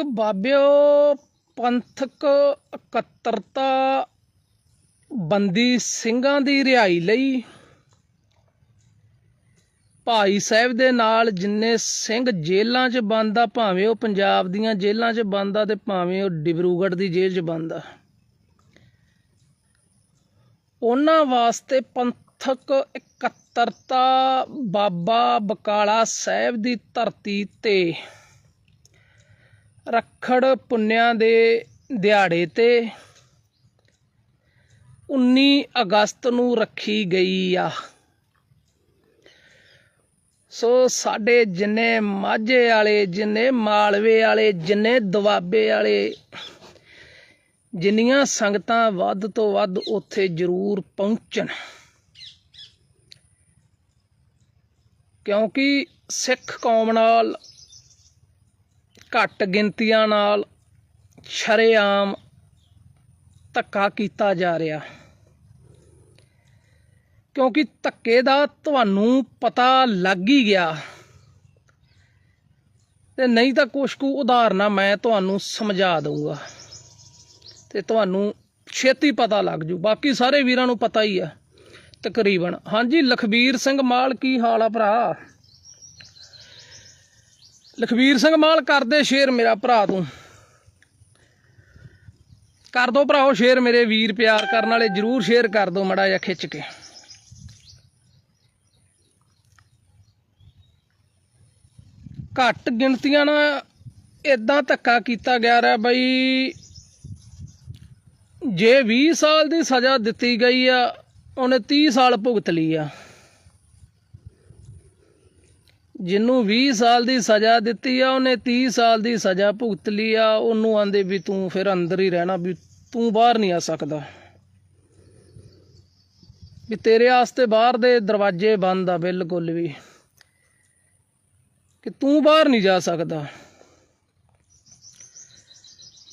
ਇੱਕ ਬਾਬਿਓ ਪੰਥਕ ਇਕੱਤਰਤਾ ਬੰਦੀ ਸਿੰਘਾਂ ਦੀ ਰਿਹਾਈ ਲਈ ਭਾਈ ਸਾਹਿਬ ਦੇ ਨਾਲ ਜਿੰਨੇ ਸਿੰਘ ਜੇਲ੍ਹਾਂ 'ਚ ਬੰਦ ਭਾਵੇਂ ਉਹ ਪੰਜਾਬ ਦੀਆਂ ਜੇਲ੍ਹਾਂ 'ਚ ਬੰਦ ਆ ਤੇ ਭਾਵੇਂ ਉਹ ਡਿਬਰੂਗੜ੍ਹ ਦੀ ਜੇਲ੍ਹ 'ਚ ਬੰਦ ਉਹਨਾਂ ਵਾਸਤੇ ਪੰਥਕ ਇਕੱਤਰਤਾ ਬਾਬਾ ਬਕਾਲਾ ਸਾਹਿਬ ਦੀ ਧਰਤੀ ਤੇ ਰੱਖੜ ਪੁੰਨਿਆਂ ਦੇ ਦਿਹਾੜੇ ਤੇ 19 ਅਗਸਤ ਨੂੰ ਰੱਖੀ ਗਈ ਆ। ਸੋ ਸਾਡੇ ਜਿੰਨੇ ਮਾਝੇ ਵਾਲੇ, ਜਿੰਨੇ ਮਾਲਵੇ ਵਾਲੇ, ਜਿੰਨੇ ਦੁਆਬੇ ਵਾਲੇ, ਜਿੰਨੀਆਂ ਸੰਗਤਾਂ ਵੱਧ ਤੋਂ ਵੱਧ ਉੱਥੇ ਜ਼ਰੂਰ ਪਹੁੰਚਣ। ਕਿਉਂਕਿ ਸਿੱਖ ਕੌਮ ਨਾਲ ਘੱਟ ਗਿਣਤੀਆਂ ਨਾਲ ਸ਼ਰੇਆਮ ਧੱਕਾ ਕੀਤਾ ਜਾ ਰਿਹਾ। ਕਿਉਂਕਿ ਧੱਕੇ ਦਾ ਤੁਹਾਨੂੰ ਪਤਾ ਲੱਗ ਹੀ ਗਿਆ। ਤੇ ਨਹੀਂ ਤਾਂ ਕੁਛ ਕੁ ਉਦਾਹਰਨਾਂ ਮੈਂ ਤੁਹਾਨੂੰ ਸਮਝਾ ਦਊਂਗਾ। ਤੇ ਤੁਹਾਨੂੰ ਛੇਤੀ ਪਤਾ ਲੱਗ ਜੂ। ਬਾਕੀ ਸਾਰੇ ਵੀਰਾਂ ਨੂੰ ਪਤਾ ਹੀ ਆ, ਤਕਰੀਬਨ। ਹਾਂਜੀ, ਲਖਬੀਰ ਸਿੰਘ ਮਾਲ, ਕੀ ਹਾਲ ਆ ਭਰਾ? ਲਖਬੀਰ ਸਿੰਘ ਮਾਲ ਕਰਦੇ ਸ਼ੇਰ ਮੇਰਾ ਭਰਾ ਤੂੰ। ਕਰ ਦੋ ਭਰਾਓ ਸ਼ੇਰ ਮੇਰੇ ਵੀਰ ਪਿਆਰ ਕਰਨ ਵਾਲੇ, ਜਰੂਰ ਸ਼ੇਰ ਕਰ ਦੋ ਮੜਾ ਜਿਹਾ ਖਿੱਚ ਕੇ। ਘੱਟ ਗਿਣਤੀਆਂ ਨਾਲ ਇਦਾਂ ਧੱਕਾ ਕੀਤਾ ਗਿਆ ਰਿਹਾ ਬਈ, ਜੇ 20 ਸਾਲ ਦੀ ਸਜ਼ਾ ਦਿੱਤੀ ਗਈ ਆ, ਉਹਨੇ 30 ਸਾਲ ਭੁਗਤ ਲਈ ਆ। ਜਿਹਨੂੰ 20 ਸਾਲ ਦੀ ਸਜ਼ਾ ਦਿੱਤੀ ਆ, ਉਹਨੇ 30 ਸਾਲ ਦੀ ਸਜ਼ਾ ਭੁਗਤ ਲਈ ਆ। ਉਹਨੂੰ ਆਂਦੇ ਵੀ ਤੂੰ ਫਿਰ ਅੰਦਰ ਹੀ ਰਹਿਣਾ, ਵੀ ਤੂੰ ਬਾਹਰ ਨਹੀਂ ਆ ਸਕਦਾ। ਵੀ ਤੇਰੇ ਵਾਸਤੇ ਬਾਹਰ ਦੇ ਦਰਵਾਜ਼ੇ ਬੰਦ ਆ ਬਿਲਕੁਲ ਵੀ। ਕਿ ਤੂੰ ਬਾਹਰ ਨਹੀਂ ਜਾ ਸਕਦਾ।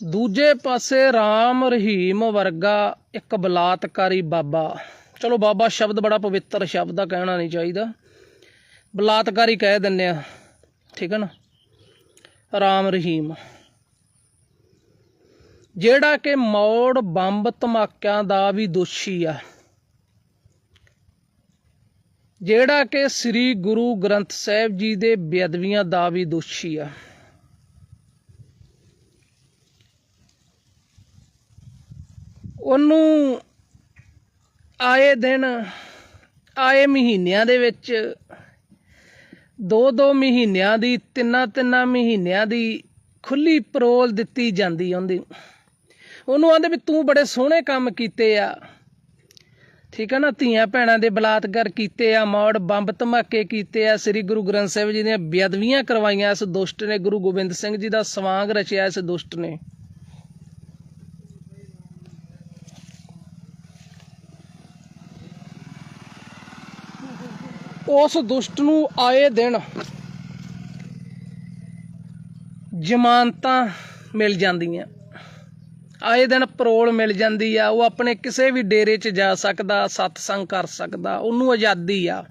ਦੂਜੇ ਪਾਸੇ RAM ਰਹੀਮ ਵਰਗਾ ਇੱਕ ਬਲਾਤਕਾਰੀ ਬਾਬਾ। ਚਲੋ ਬਾਬਾ ਸ਼ਬਦ ਬੜਾ ਪਵਿੱਤਰ ਸ਼ਬਦ ਆ, ਕਹਿਣਾ ਨਹੀਂ ਚਾਹੀਦਾ। ਬਲਾਤਕਾਰੀ ਕਹਿ ਦਿੰਨੇ ਆ। ਠੀਕ ਹੈ ਨਾ? RAM ਰਹੀਮ। ਜਿਹੜਾ ਕਿ ਮੌੜ ਬੰਬ ਧਮਾਕਿਆਂ ਦਾ ਵੀ ਦੋਸ਼ੀ ਆ। ਜਿਹੜਾ ਕਿ ਸ੍ਰੀ ਗੁਰੂ ਗ੍ਰੰਥ ਸਾਹਿਬ ਜੀ ਦੇ ਬੇਅਦਬੀਆਂ ਦਾ ਵੀ ਦੋਸ਼ੀ ਆ। ਉਹਨੂੰ ਆਏ ਦਿਨ, ਆਏ ਮਹੀਨਿਆਂ ਦੇ ਵਿੱਚ ਦੋ ਦੋ ਮਹੀਨਿਆਂ ਦੀ ਤਿੰਨਾਂ ਤਿੰਨਾਂ ਮਹੀਨਿਆਂ ਦੀ ਖੁੱਲੀ ਪਰੋਲ ਦਿੱਤੀ ਜਾਂਦੀ ਉਹਦੀ। ਉਹਨੂੰ ਆਂਦੇ ਵੀ ਤੂੰ ਬੜੇ ਸੋਹਣੇ ਕੰਮ ਕੀਤੇ ਆ। ਠੀਕ ਹੈ ਨਾ, ਧੀਆਂ ਭੈਣਾਂ ਦੇ ਬਲਾਤਕਾਰ ਕੀਤੇ ਆ, ਮੌੜ ਬੰਬ ਧਮਾਕੇ ਕੀਤੇ ਆ, ਸ੍ਰੀ ਗੁਰੂ ਗ੍ਰੰਥ ਸਾਹਿਬ ਜੀ ਦੀਆਂ ਬੇਅਦਬੀਆਂ ਕਰਵਾਈਆਂ, ਇਸ ਦੁਸ਼ਟ ਨੇ, ਗੁਰੂ ਗੋਬਿੰਦ ਸਿੰਘ ਜੀ ਦਾ ਸਵਾਂਗ ਰਚਿਆ ਇਸ ਦੁਸ਼ਟ ਨੇ। ਉਸ ਦੁਸ਼ਟ ਨੂੰ ਆਏ ਦਿਨ ਜ਼ਮਾਨਤਾਂ ਮਿਲ ਜਾਂਦੀਆਂ। ਆਏ ਦਿਨ ਪਰੋਲ ਮਿਲ ਜਾਂਦੀ ਆ, ਉਹ ਆਪਣੇ ਕਿਸੇ ਵੀ ਡੇਰੇ 'ਚ ਜਾ ਸਕਦਾ, ਸਤਸੰਗ ਕਰ ਸਕਦਾ, ਉਹਨੂੰ ਆਜ਼ਾਦੀ ਆ।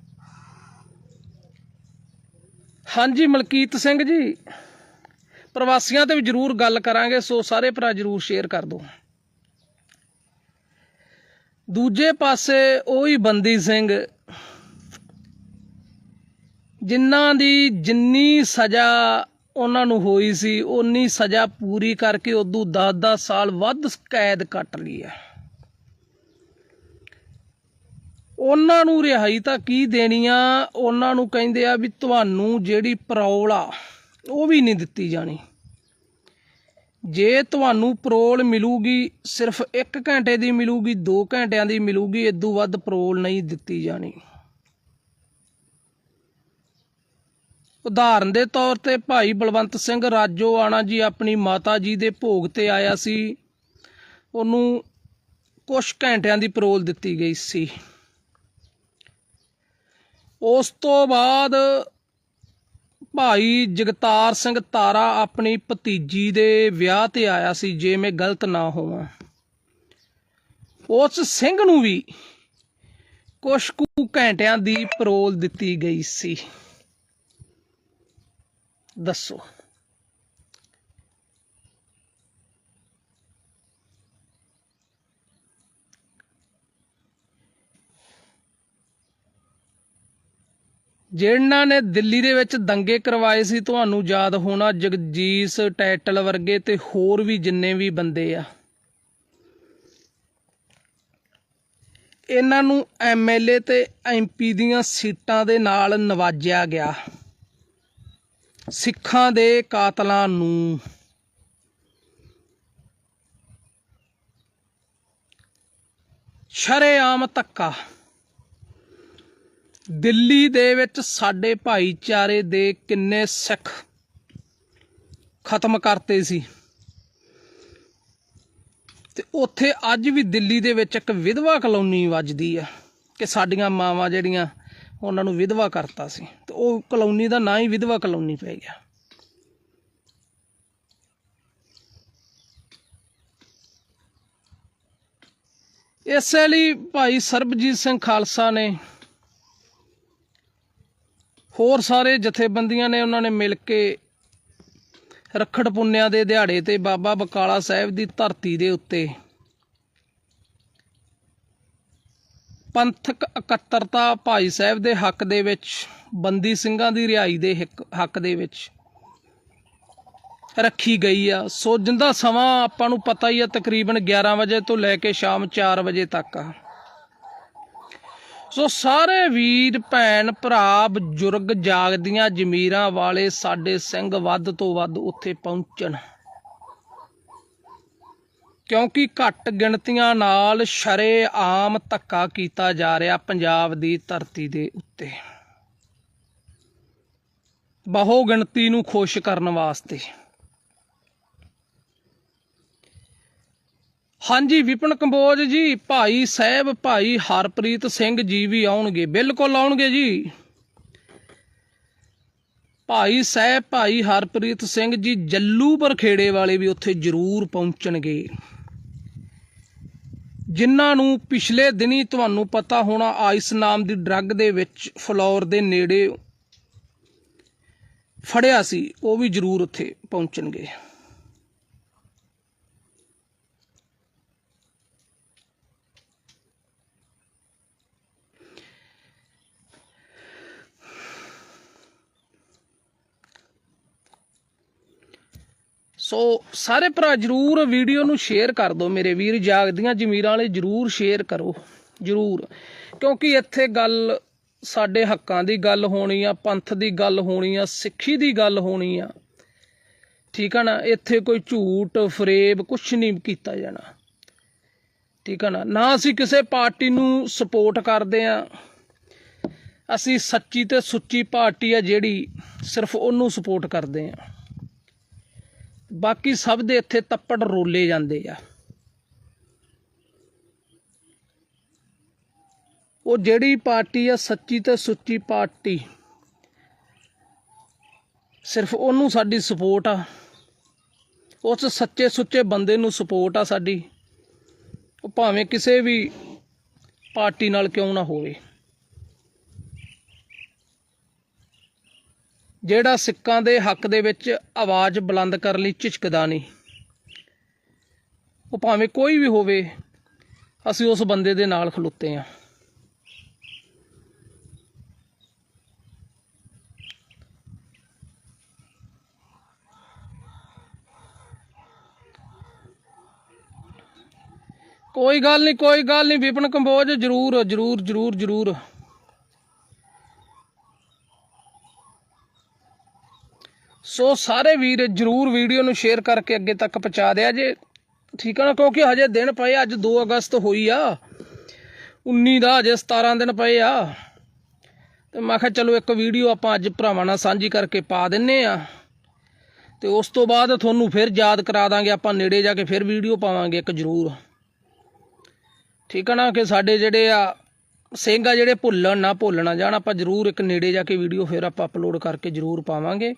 ਹਾਂਜੀ, ਮਲਕੀਤ ਸਿੰਘ ਜੀ, ਪ੍ਰਵਾਸੀਆਂ ਤੇ ਵੀ ਜਰੂਰ ਗੱਲ ਕਰਾਂਗੇ, ਸੋ ਸਾਰੇ ਭਰਾ ਜਰੂਰ ਸ਼ੇਅਰ ਕਰ ਦਿਓ। ਦੂਜੇ ਪਾਸੇ ਉਹ ਹੀ ਬੰਦੀ ਸਿੰਘ ਜਿਨ੍ਹਾਂ ਦੀ ਜਿੰਨੀ ਸਜ਼ਾ ਉਹਨਾਂ ਨੂੰ ਹੋਈ ਸੀ ਉਨੀ ਸਜ਼ਾ ਪੂਰੀ ਕਰਕੇ ਉਦੋਂ 10-10 ਸਾਲ ਵੱਧ ਕੈਦ ਕੱਟ ਲਈ ਹੈ। ਉਹਨਾਂ ਨੂੰ ਰਿਹਾਈ ਤਾਂ ਕੀ ਦੇਣੀ ਆ? ਉਹਨਾਂ ਨੂੰ ਕਹਿੰਦੇ ਆ ਵੀ ਤੁਹਾਨੂੰ ਜਿਹੜੀ ਪਰੋਲ ਆ, ਉਹ ਵੀ ਨਹੀਂ ਦਿੱਤੀ ਜਾਣੀ। ਜੇ ਤੁਹਾਨੂੰ ਪਰੋਲ ਮਿਲੂਗੀ, ਸਿਰਫ 1 ਘੰਟੇ ਦੀ ਮਿਲੂਗੀ 2 ਘੰਟਿਆਂ ਦੀ ਮਿਲੂਗੀ ਇਦੋਂ ਵੱਧ ਪਰੋਲ ਨਹੀਂ ਦਿੱਤੀ ਜਾਣੀ। ਉਦਾਹਰਨ ਦੇ ਤੌਰ ਤੇ ਭਾਈ ਬਲਵੰਤ ਸਿੰਘ ਰਾਜੋਆਣਾ ਜੀ ਆਪਣੀ ਮਾਤਾ ਜੀ ਦੇ ਭੋਗ ਤੇ ਆਇਆ ਸੀ। ਉਹਨੂੰ ਕੁਝ ਘੰਟਿਆਂ ਦੀ ਪਰੋਲ ਦਿੱਤੀ ਗਈ ਸੀ। ਉਸ ਤੋਂ ਬਾਅਦ ਭਾਈ ਜਗਤਾਰ ਸਿੰਘ ਤਾਰਾ ਆਪਣੀ ਭਤੀਜੀ ਦੇ ਵਿਆਹ ਤੇ ਆਇਆ ਸੀ, ਜੇ ਮੈਂ ਗਲਤ ਨਾ ਹੋਵਾਂ। ਉਸ ਸਿੰਘ ਨੂੰ ਵੀ ਕੁਝ ਕੁ ਘੰਟਿਆਂ ਦੀ ਪਰੋਲ ਦਿੱਤੀ ਗਈ ਸੀ। ਦੱਸੋ। ਜਿਹਨਾਂ ਨੇ ਦਿੱਲੀ ਦੇ ਵਿੱਚ ਦੰਗੇ ਕਰਵਾਏ ਸੀ, ਤੁਹਾਨੂੰ ਯਾਦ ਹੋਣਾ ਜਗਜੀਤ ਟਾਈਟਲ ਵਰਗੇ ਤੇ ਹੋਰ ਵੀ ਜਿੰਨੇ ਵੀ ਬੰਦੇ ਆ। ਇਹਨਾਂ ਨੂੰ ਐਮਐਲਏ ਤੇ ਐਮਪੀ ਦੀਆਂ ਸੀਟਾਂ ਦੇ ਨਾਲ ਨਵਾਜਿਆ ਗਿਆ। ਸਿੱਖਾਂ ਦੇ ਕਾਤਲਾਂ ਨੂੰ ਸ਼ਰੇਆਮ ਧੱਕਾ। ਦਿੱਲੀ ਦੇ ਵਿੱਚ ਸਾਡੇ ਭਾਈਚਾਰੇ ਦੇ ਕਿੰਨੇ ਸਿੱਖ ਖਤਮ ਕਰਤੇ ਸੀ। ਤੇ ਉੱਥੇ ਅੱਜ ਵੀ ਦਿੱਲੀ ਦੇ ਵਿੱਚ ਇੱਕ ਵਿਧਵਾ ਕਲੋਨੀ ਵੱਜਦੀ ਆ ਕਿ ਸਾਡੀਆਂ ਮਾਵਾਂ ਜਿਹੜੀਆਂ ਉਹਨਾਂ ਨੂੰ ਵਿਧਵਾ ਕਰਤਾ ਸੀ ਤੇ ਉਹ ਕਲੋਨੀ ਦਾ ਨਾਂ ਹੀ ਵਿਧਵਾ ਕਲੋਨੀ ਪੈ ਗਿਆ। ਇਸੇ ਲਈ ਭਾਈ ਸਰਬਜੀਤ ਸਿੰਘ ਖਾਲਸਾ ਨੇ ਹੋਰ ਸਾਰੇ ਜਥੇਬੰਦੀਆਂ ਨੇ ਉਹਨਾਂ ਨੇ ਮਿਲ ਕੇ ਰੱਖੜ ਪੁੰਨਿਆਂ ਦੇ ਦਿਹਾੜੇ ਤੇ ਬਾਬਾ ਬਕਾਲਾ ਸਾਹਿਬ ਦੀ ਧਰਤੀ ਦੇ ਉੱਤੇ ਪੰਥਕ ਇਕੱਤਰਤਾ ਭਾਈ ਸਾਹਿਬ ਦੇ ਹੱਕ ਦੇ ਵਿੱਚ, ਬੰਦੀ ਸਿੰਘਾਂ ਦੀ ਰਿਹਾਈ ਦੇ ਹਿੱਕ- ਹੱਕ ਦੇ ਵਿੱਚ ਰੱਖੀ ਗਈ ਆ। ਸੋ ਜਿੰਦਾ ਸਮਾਂ ਆਪਾਂ ਨੂੰ ਪਤਾ ਹੀ ਆ, ਤਕਰੀਬਨ 11 ਵਜੇ ਤੋਂ ਲੈ ਕੇ ਸ਼ਾਮ 4 ਵਜੇ ਤੱਕ ਆ। ਸੋ ਸਾਰੇ ਵੀਰ, ਭੈਣ, ਭਰਾ, ਬਜ਼ੁਰਗ ਜਾਗਦੀਆਂ ਜ਼ਮੀਰਾਂ ਵਾਲੇ ਸਾਡੇ ਸਿੰਘ ਵੱਧ ਤੋਂ ਵੱਧ ਉੱਥੇ ਪਹੁੰਚਣ। ਕਿਉਂਕਿ ਘੱਟ ਗਿਣਤੀਆਂ ਨਾਲ ਸ਼ਰੇ ਆਮ ਧੱਕਾ ਕੀਤਾ ਜਾ ਰਿਹਾ ਪੰਜਾਬ ਦੀ ਧਰਤੀ ਦੇ ਉੱਤੇ। ਬਹੁ ਗਿਣਤੀ ਨੂੰ ਖੁਸ਼ ਕਰਨ ਵਾਸਤੇ। ਹਾਂਜੀ, ਵਿਪਨ ਕੰਬੋਜ ਜੀ, ਭਾਈ ਸਾਹਿਬ, ਭਾਈ ਹਰਪ੍ਰੀਤ ਸਿੰਘ ਜੀ ਵੀ ਆਉਣਗੇ। ਬਿਲਕੁਲ ਆਉਣਗੇ ਜੀ। ਭਾਈ ਸਾਹਿਬ, ਭਾਈ ਹਰਪ੍ਰੀਤ ਸਿੰਘ ਜੀ ਜੱਲੂ ਪਰਖੇੜੇ ਵਾਲੇ ਵੀ ਉੱਥੇ ਜ਼ਰੂਰ ਪਹੁੰਚਣਗੇ। ਜਿਨ੍ਹਾਂ ਨੂੰ ਪਿਛਲੇ ਦਿਨੀ ਤੁਹਾਨੂੰ ਪਤਾ ਹੋਣਾ ਆਈਸ ਨਾਮ ਦੀ ਡਰੱਗ ਦੇ ਵਿੱਚ ਫਲੋਰ ਦੇ ਨੇੜੇ ਫੜਿਆ ਸੀ, ਉਹ ਵੀ ਜ਼ਰੂਰ ਉੱਥੇ ਪਹੁੰਚਣਗੇ। ਸੋ ਸਾਰੇ ਭਰਾ ਜਰੂਰ ਵੀਡੀਓ ਨੂੰ ਸ਼ੇਅਰ ਕਰ ਦਿਓ ਮੇਰੇ ਵੀਰ ਜਾਗਦੀਆਂ ਜ਼ਮੀਰਾਂ ਵਾਲੇ, ਜਰੂਰ ਸ਼ੇਅਰ ਕਰੋ, ਜਰੂਰ। ਕਿਉਂਕਿ ਇੱਥੇ ਗੱਲ ਸਾਡੇ ਹੱਕਾਂ ਦੀ ਗੱਲ ਹੋਣੀ ਆ, ਪੰਥ ਦੀ ਗੱਲ ਹੋਣੀ ਆ, ਸਿੱਖੀ ਦੀ ਗੱਲ ਹੋਣੀ ਆ। ਠੀਕ ਆ ਨਾ? ਇੱਥੇ ਕੋਈ ਝੂਠ, ਫਰੇਬ ਕੁਛ ਨਹੀਂ ਕੀਤਾ ਜਾਣਾ। ਠੀਕ ਆ ਨਾ? ਨਾ ਅਸੀਂ ਕਿਸੇ ਪਾਰਟੀ ਨੂੰ ਸਪੋਰਟ ਕਰਦੇ ਆ। ਅਸੀਂ ਸੱਚੀ ਤੇ ਸੁੱਚੀ ਪਾਰਟੀ ਆ ਜਿਹੜੀ ਸਿਰਫ ਉਹਨੂੰ ਸਪੋਰਟ ਕਰਦੇ ਆ। ਬਾਕੀ ਸਭ ਦੇ ਇੱਥੇ ਤੱਪੜ ਰੋਲੇ ਜਾਂਦੇ ਆ। ਉਹ ਜਿਹੜੀ ਪਾਰਟੀ ਆ, ਸੱਚੀ ਤੇ ਸੁੱਚੀ ਪਾਰਟੀ, ਸਿਰਫ ਉਹਨੂੰ ਸਾਡੀ ਸਪੋਰਟ ਆ। ਉਸ ਸੱਚੇ ਸੁੱਚੇ ਬੰਦੇ ਨੂੰ ਸਪੋਰਟ ਆ ਸਾਡੀ। ਉਹ ਭਾਵੇਂ ਕਿਸੇ ਵੀ ਪਾਰਟੀ ਨਾਲ ਕਿਉਂ ਨਾ ਹੋਵੇ। ਜਿਹੜਾ ਸਿੱਕਾਂ ਦੇ ਹੱਕ ਦੇ ਵਿੱਚ ਆਵਾਜ਼ ਬੁਲੰਦ ਕਰਨ ਲਈ ਝਿਜਕਦਾ ਨਹੀਂ। ਉਹ ਭਾਵੇਂ ਕੋਈ ਵੀ ਹੋਵੇ, ਅਸੀਂ ਉਸ ਬੰਦੇ ਦੇ ਨਾਲ ਖਲੋਤੇ ਹਾਂ। ਕੋਈ ਗੱਲ ਨਹੀਂ, ਕੋਈ ਗੱਲ ਨਹੀਂ, ਵਿਪਨ ਕੰਬੋਜ ਜਰੂਰ ਜਰੂਰ ਜਰੂਰ ਜਰੂਰ। ਸੋ ਸਾਰੇ ਵੀਰ ਜਰੂਰ ਵੀਡੀਓ ਨੂੰ ਸ਼ੇਅਰ ਕਰਕੇ ਅੱਗੇ ਤੱਕ ਪਹੁੰਚਾ ਦਿਆ ਜੇ। ਠੀਕ ਆ ਨਾ, ਕਿਉਂਕਿ ਹਜੇ ਦਿਨ ਪਏ, ਅੱਜ 2 ਅਗਸਤ ਹੋਈ ਆ। 19 ਦਾ ਹਜੇ 17 ਦਿਨ ਪਏ ਆ। ਤੇ ਮੈਂ ਕਿਹਾ ਚਲੋ ਇੱਕ ਵੀਡੀਓ ਆਪਾਂ ਅੱਜ ਭਰਾਵਾਂ ਨਾਲ ਸਾਂਝੀ ਕਰਕੇ ਪਾ ਦਿੰਨੇ ਆ। ਤੇ ਉਸ ਤੋਂ ਬਾਅਦ ਤੁਹਾਨੂੰ ਫਿਰ ਯਾਦ ਕਰਾ ਦਾਂਗੇ, ਆਪਾਂ ਨੇੜੇ ਜਾ ਕੇ ਫਿਰ ਵੀਡੀਓ ਪਾਵਾਂਗੇ ਇੱਕ ਜ਼ਰੂਰ। ਠੀਕ ਆ ਨਾ, ਕਿ ਸਾਡੇ ਜਿਹੜੇ ਆ, ਸਿੰਘ ਆ ਜਿਹੜੇ ਭੁੱਲਣ ਨਾ ਭੁੱਲਣਾ, ਜਾਣ ਆਪਾਂ ਜ਼ਰੂਰ ਇੱਕ ਨੇੜੇ ਜਾ ਕੇ ਵੀਡੀਓ ਫਿਰ ਆਪਾਂ ਅਪਲੋਡ ਕਰਕੇ ਜ਼ਰੂਰ ਪਾਵਾਂਗੇ।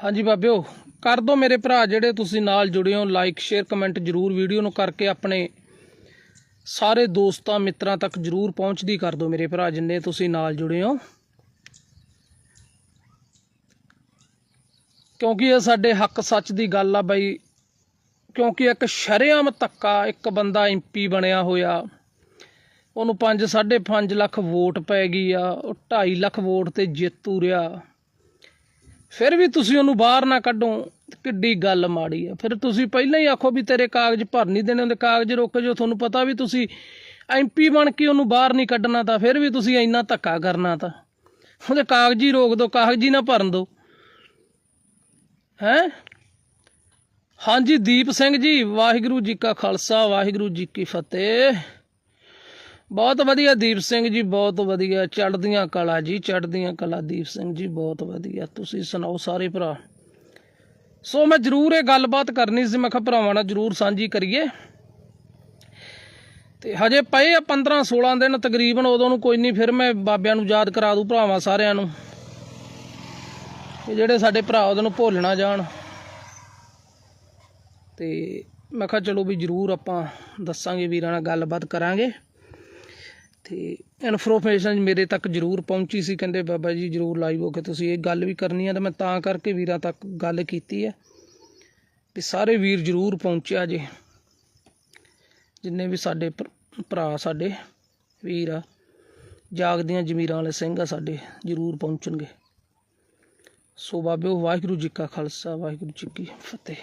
ਹਾਂਜੀ ਬਾਬਿਓ, ਕਰ ਦਿਓ ਮੇਰੇ ਭਰਾ ਜਿਹੜੇ ਤੁਸੀਂ ਨਾਲ ਜੁੜੇ ਹੋ ਲਾਈਕ ਸ਼ੇਅਰ ਕਮੈਂਟ ਜਰੂਰ ਵੀਡੀਓ ਨੂੰ ਕਰਕੇ ਆਪਣੇ ਸਾਰੇ ਦੋਸਤਾਂ, ਮਿੱਤਰਾਂ ਤੱਕ ਜਰੂਰ ਪਹੁੰਚਦੀ ਕਰ ਦਿਓ ਮੇਰੇ ਭਰਾ, ਜਿੰਨੇ ਤੁਸੀਂ ਨਾਲ ਜੁੜੇ ਹੋ। ਕਿਉਂਕਿ ਇਹ ਸਾਡੇ ਹੱਕ ਸੱਚ ਦੀ ਗੱਲ ਆ ਬਾਈ, ਕਿਉਂਕਿ ਇੱਕ ਸ਼ਰੇਆਮ ਧੱਕਾ, ਇੱਕ ਬੰਦਾ ਐਮਪੀ ਬਣਿਆ ਹੋਇਆ। ਉਹਨੂੰ 5 5.5 ਲੱਖ ਵੋਟ ਪੈ ਗਈ ਆ, ਉਹ 2.5 ਲੱਖ ਵੋਟ ਤੇ ਜੇਤੂ ਰਿਹਾ। ਫਿਰ ਵੀ ਤੁਸੀਂ ਉਹਨੂੰ ਬਾਹਰ ਨਾ ਕੱਢੋ। ਕਿੱਡੀ ਗੱਲ ਮਾੜੀ ਆ। ਫਿਰ ਤੁਸੀਂ ਪਹਿਲਾਂ ਹੀ ਆਖੋ ਵੀ ਤੇਰੇ ਕਾਗਜ਼ ਭਰ ਨਹੀਂ ਦੇਣੇ ਉਹਦੇ ਕਾਗਜ਼ ਰੋਕ ਜੋ ਤੁਹਾਨੂੰ ਪਤਾ ਵੀ ਤੁਸੀਂ ਐਮਪੀ ਬਣ ਕੇ ਉਹਨੂੰ ਬਾਹਰ ਨਹੀਂ ਕੱਢਣਾ ਤਾਂ, ਫਿਰ ਵੀ ਤੁਸੀਂ ਇੰਨਾ ਧੱਕਾ ਕਰਨਾ ਤਾਂ। ਉਹਦੇ ਕਾਗਜ਼ ਹੀ ਰੋਕ ਦਿਓ ਕਾਗਜ਼ ਹੀ ਨਾ ਭਰਨ ਦਿਓ ਹੈਂ? ਹਾਂਜੀ, ਦੀਪ ਸਿੰਘ ਜੀ, ਵਾਹਿਗੁਰੂ ਜੀ ਕਾ ਖਾਲਸਾ, ਵਾਹਿਗੁਰੂ ਜੀ ਕੀ ਫਤਿਹ। ਬਹੁਤ ਵਧੀਆ ਦੀਪ ਸਿੰਘ ਜੀ, ਬਹੁਤ ਵਧੀਆ। ਚੜ੍ਹਦੀਆਂ ਕਲਾ ਜੀ, ਚੜ੍ਹਦੀਆਂ ਕਲਾ ਦੀਪ ਸਿੰਘ ਜੀ, ਬਹੁਤ ਵਧੀਆ। ਤੁਸੀਂ ਸੁਣਾਓ ਸਾਰੇ ਭਰਾ? ਸੋ ਮੈਂ ਜਰੂਰ ਇਹ ਗੱਲਬਾਤ ਕਰਨੀ ਸੀ, ਮੈਂ ਕਿਹਾ ਭਰਾਵਾਂ ਨਾਲ ਜਰੂਰ ਸਾਂਝੀ ਕਰੀਏ। ਤੇ ਹਜੇ ਪਏ ਆ 15 16 ਦਿਨ, ਤਕਰੀਬਨ ਉਦੋਂ ਨੂੰ ਕੋਈ ਨਹੀਂ ਫਿਰ ਮੈਂ ਬਾਬਿਆਂ ਨੂੰ ਯਾਦ ਕਰਾ ਦੂੰ ਭਰਾਵਾਂ ਸਾਰਿਆਂ ਨੂੰ। ਇਹ ਜਿਹੜੇ ਸਾਡੇ ਭਰਾ ਉਹਦੇ ਨੂੰ ਭੁੱਲ ਨਾ ਜਾਣ। ਤੇ ਮੈਂ ਕਿਹਾ ਚਲੋ ਵੀ ਜਰੂਰ ਆਪਾਂ ਦੱਸਾਂਗੇ, ਵੀਰਾਂ ਨਾਲ ਗੱਲਬਾਤ ਕਰਾਂਗੇ। ਤੇ ਇਨਫੋਰਮੇਸ਼ਨ ਮੇਰੇ ਤੱਕ ਜਰੂਰ ਪਹੁੰਚੀ ਸੀ, ਕਹਿੰਦੇ ਬਾਬਾ ਜੀ ਜਰੂਰ ਲਾਈਵ ਹੋ ਕੇ ਤੁਸੀਂ ਇਹ ਗੱਲ ਵੀ ਕਰਨੀ ਆ ਤਾਂ ਮੈਂ ਤਾਂ ਕਰਕੇ ਵੀਰਾਂ ਤੱਕ ਗੱਲ ਕੀਤੀ ਹੈ ਵੀ ਸਾਰੇ ਵੀਰ ਜਰੂਰ ਪਹੁੰਚਿਆ ਜੇ, ਜਿੰਨੇ ਵੀ ਸਾਡੇ ਭਰਾ ਸਾਡੇ ਵੀਰ ਆ, ਜਾਗਦੀਆਂ ਜ਼ਮੀਰਾਂ ਵਾਲੇ ਸਿੰਘ ਆ ਸਾਡੇ, ਜਰੂਰ ਪਹੁੰਚਣਗੇ। ਸੋ ਬਾਬਿਓ ਵਾਹਿਗੁਰੂ ਜੀ ਕਾ ਖਾਲਸਾ, ਵਾਹਿਗੁਰੂ ਜੀ ਕੀ ਫਤਿਹ।